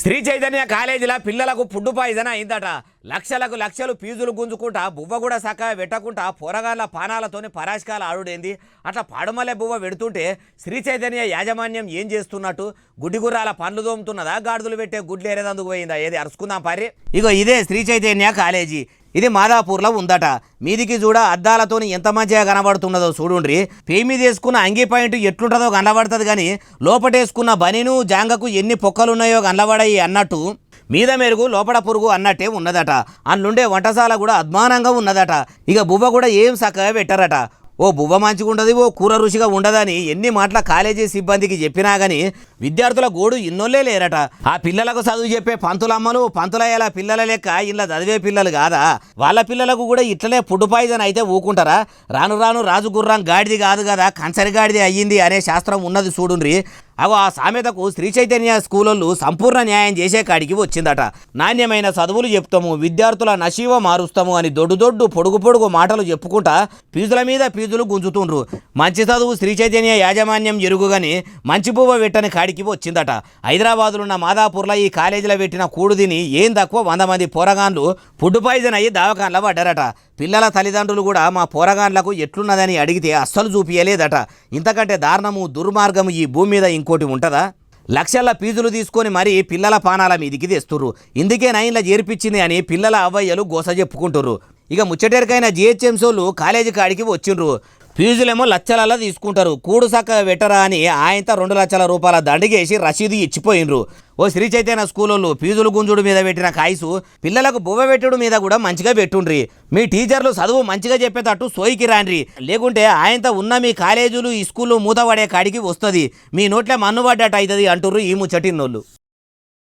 శ్రీ చైతన్య కాలేజీలో పిల్లలకు food poison అయిందట. లక్షలకు లక్షలు ఫీజులు గుంజుకుంటా బువ్వ కూడా సక్కగా పెట్టకుండా పోరగాళ్ళ పానాలతోని పరాశకాలు ఆడుడేంది? అట్లా పాడుమలే బువ్వ పెడుతుంటే శ్రీ చైతన్య యాజమాన్యం ఏం చేస్తున్నట్టు? గుడ్డిగుర్రాల పండ్లు దోముతున్నదా? గాడుదలు పెట్టే గుడ్లు ఏరేదందుకు పోయిందా? ఏది అరుచుకుందాం పారి ఇగో ఇదే శ్రీ చైతన్య కాలేజీ. ఇది మాదాపూర్లో ఉందట. మీదికి చూడ అద్దాలతోని ఎంత మంచిగా కనబడుతున్నదో చూడుండ్రి. పేయి మీద వేసుకున్న అంగి పాయింట్ ఎట్లుంటుందో కనబడుతుంది కానీ లోపటేసుకున్న బనీను జాంగకు ఎన్ని పొక్కలున్నాయో కనబడాయి అన్నట్టు మీద మెరుగు లోపల పురుగు అన్నట్టే ఉన్నదట. అందుండే వంటశాల కూడా అద్మానంగా ఉన్నదట. ఇక బువ్వ కూడా ఏం చక్కగా పెట్టారట. ఓ బువ్వ మంచిగా ఉండదు ఓ కూర రుచిగా ఉండదని ఎన్ని మాటల కాలేజీ సిబ్బందికి చెప్పినా గానీ విద్యార్థుల గోడు ఇన్నోళ్ళే లేరట. ఆ పిల్లలకు చదువు చెప్పే పంతులమ్మలు పంతులయ్యేలా పిల్లల లెక్క ఇలా చదివే పిల్లలు కాదా? వాళ్ళ పిల్లలకు కూడా ఇట్లనే పుడ్డు పాయిజన్ అయితే ఊకుంటారా? రాను రాను రాజు గుర్రం గాడిది కాదు కదా కంచరి గాడిది అయ్యింది అనే శాస్త్రం ఉన్నది చూడుండ్రి. అగో ఆ సామెతకు శ్రీ చైతన్య స్కూలోళ్ళు సంపూర్ణ న్యాయం చేసే కాడికి వచ్చిందట. నాణ్యమైన చదువులు చెప్తాము విద్యార్థుల నశీవ మారుస్తాము అని దొడ్డు దొడ్డు పొడుగు పొడుగు మాటలు చెప్పుకుంటా ఫీజుల మీద ఫీజులు గుంజుతుండ్రు. మంచి చదువు శ్రీ చైతన్య యాజమాన్యం ఎరుగుగాని మంచి పువ్వ పెట్టని కాడికి వచ్చిందట. హైదరాబాదులో ఉన్న మాదాపూర్లో ఈ కాలేజీలో పెట్టిన కూడు తిని ఏం తక్కువ వంద మంది పోరగాన్లు ఫుడ్ పాయిజన్ అయ్యి దావకాన్లో పడ్డారట. పిల్లల తల్లిదండ్రులు కూడా మా పోరగాన్లకు ఎట్లున్నదని అడిగితే అస్సలు చూపించలేదట ఇంతకంటే దారుణము దుర్మార్గము ఈ భూమి మీద ఇంకోటి ఉంటుందా? లక్షల ఫీజులు తీసుకొని మరీ పిల్లల పానాల మీదికి తెస్తుర్రు. ఇందుకే నైన్ల చేర్పించింది అని పిల్లల అవ్వయ్యలు గోస చెప్పుకుంటుర్రు. ఇక ముచ్చటేరికైన జిహెచ్ఎంసోళ్ళు కాలేజీ కాడికి వచ్చిండ్రు. ఫీజులేమో లక్షలలో తీసుకుంటారు. కూడు సక్క వెటరా అని ఆయనతో రెండు లక్షల రూపాయల దండగేసి రసీదు ఇచ్చిపోయినరు ఓ శ్రీ చైతన్య స్కూల్లో ఫీజులు గుంజుడు మీద పెట్టిన కాయసు పిల్లలకు బువ్వ పెట్టుడు మీద కూడా మంచిగా పెట్టుండ్రి. మీ టీచర్లు చదువు మంచిగా చెప్పేటట్టు సోయికి రాండ్రి. లేకుంటే ఆయనతో ఉన్న మీ కాలేజీలు ఈ స్కూళ్ళు మూతపడే కాడికి వస్తుంది. మీ నోట్లే మన్నుపడ్డట్టు అవుతుంది అంటుర్రు ఈ ముచ్చటిన్నోళ్ళు.